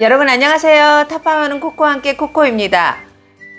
여러분 안녕하세요. 탑파하는 코코와 함께 코코입니다.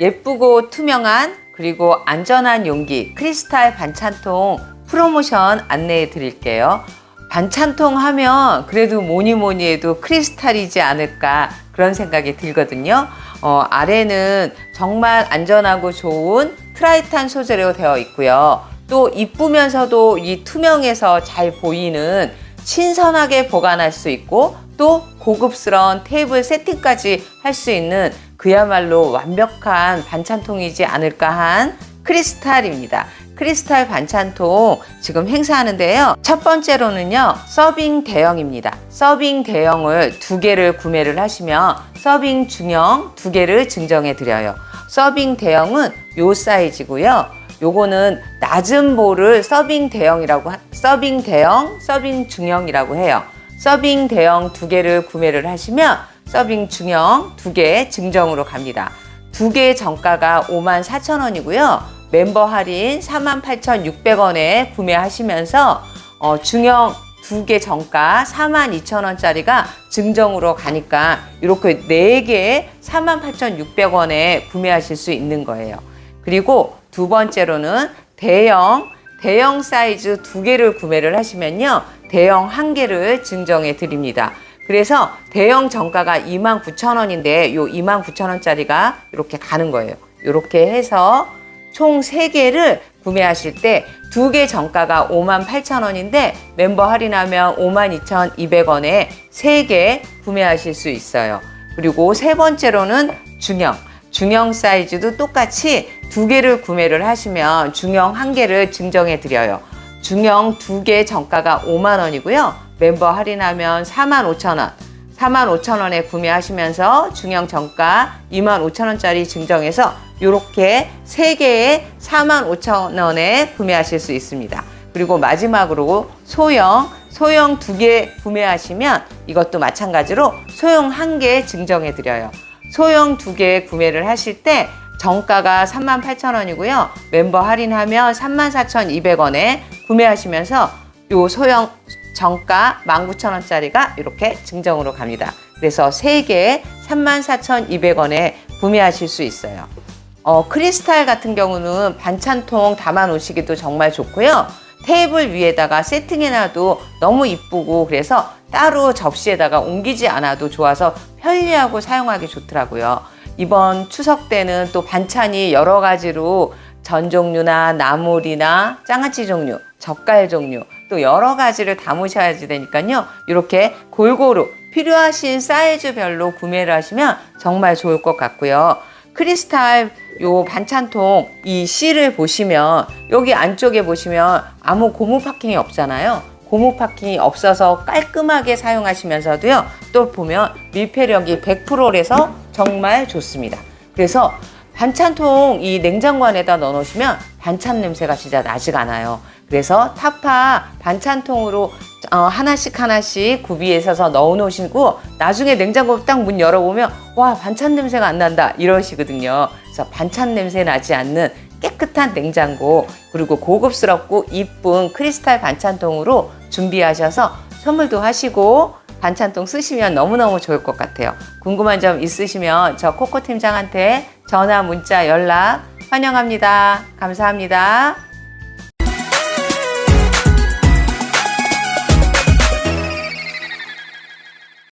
예쁘고 투명한 그리고 안전한 용기 크리스탈 반찬통 프로모션 안내해 드릴게요. 반찬통 하면 그래도 뭐니 뭐니 해도 크리스탈이지 않을까 그런 생각이 들거든요. 어, 아래는 정말 안전하고 좋은 트라이탄 소재로 되어 있고요. 또 이쁘면서도 이 투명해서 잘 보이는 신선하게 보관할 수 있고 또 고급스러운 테이블 세팅까지 할 수 있는 그야말로 완벽한 반찬통이지 않을까 한 크리스탈입니다. 크리스탈 반찬통 지금 행사하는데요. 첫 번째로는요, 서빙 대형입니다. 서빙 대형을 두 개를 구매를 하시면 서빙 중형 두 개를 증정해 드려요. 서빙 대형은 요 사이즈고요. 요거는 낮은 볼을 서빙 대형이라고 하- 서빙 대형, 서빙 중형이라고 해요. 서빙 대형 두 개를 구매를 하시면 서빙 중형 두 개 증정으로 갑니다. 두 개 정가가 5만 4천 원이고요. 멤버 할인 4만 8,600원에 구매하시면서 어, 중형 두 개 정가 4만 2천 원짜리가 증정으로 가니까 이렇게 네 개 4만 8,600원에 구매하실 수 있는 거예요. 그리고 두 번째로는 대형 대형 사이즈 두 개를 구매를 하시면요. 대형 한 개를 증정해 드립니다. 그래서 대형 정가가 29,000원인데 요 29,000원짜리가 이렇게 가는 거예요. 이렇게 해서 총 세개를 구매하실 때두개 정가가 58,000원인데 멤버 할인하면 52,200원에 세개 구매하실 수 있어요. 그리고 세 번째로는 중형. 중형 사이즈도 똑같이 두 개를 구매를 하시면 중형 한 개를 증정해 드려요. 중형 두 개 정가가 5만 원이고요. 멤버 할인하면 4만 5천 원. 4만 5천 원에 구매하시면서 중형 정가 2만 5천 원짜리 증정해서 이렇게 세 개에 4만 5천 원에 구매하실 수 있습니다. 그리고 마지막으로 소형 소형 두 개 구매하시면 이것도 마찬가지로 소형 한 개 증정해 드려요. 소형 두 개 구매를 하실 때 정가가 38,000원이고요. 멤버 할인하면 34,200원에 구매하시면서 요 소형 정가 19,000원짜리가 이렇게 증정으로 갑니다. 그래서 3개 34,200원에 구매하실 수 있어요. 어, 크리스탈 같은 경우는 반찬통 담아 놓으시기도 정말 좋고요. 테이블 위에다가 세팅해놔도 너무 이쁘고 그래서 따로 접시에다가 옮기지 않아도 좋아서 편리하고 사용하기 좋더라고요. 이번 추석 때는 또 반찬이 여러 가지로 전 종류나 나물이나 장아찌 종류, 젓갈 종류 또 여러 가지를 담으셔야 되니까요. 이렇게 골고루 필요하신 사이즈별로 구매를 하시면 정말 좋을 것 같고요. 크리스탈 요 반찬통 이 실을 보시면 여기 안쪽에 보시면 아무 고무 파킹이 없잖아요. 고무 파킹이 없어서 깔끔하게 사용하시면서도요. 또 보면 밀폐력이 100%라서 정말 좋습니다. 그래서 반찬통 이 냉장고 안에다 넣어 놓으시면 반찬 냄새가 진짜 나지가 않아요. 그래서 타파 반찬통으로 어, 하나씩 하나씩 구비해서 넣어 놓으시고 나중에 냉장고 딱 문 열어보면 와 반찬 냄새가 안 난다 이러시거든요. 그래서 반찬 냄새 나지 않는 깨끗한 냉장고 그리고 고급스럽고 이쁜 크리스탈 반찬통으로 준비하셔서 선물도 하시고 반찬통 쓰시면 너무너무 좋을 것 같아요. 궁금한 점 있으시면 저 코코 팀장한테 전화, 문자, 연락 환영합니다. 감사합니다.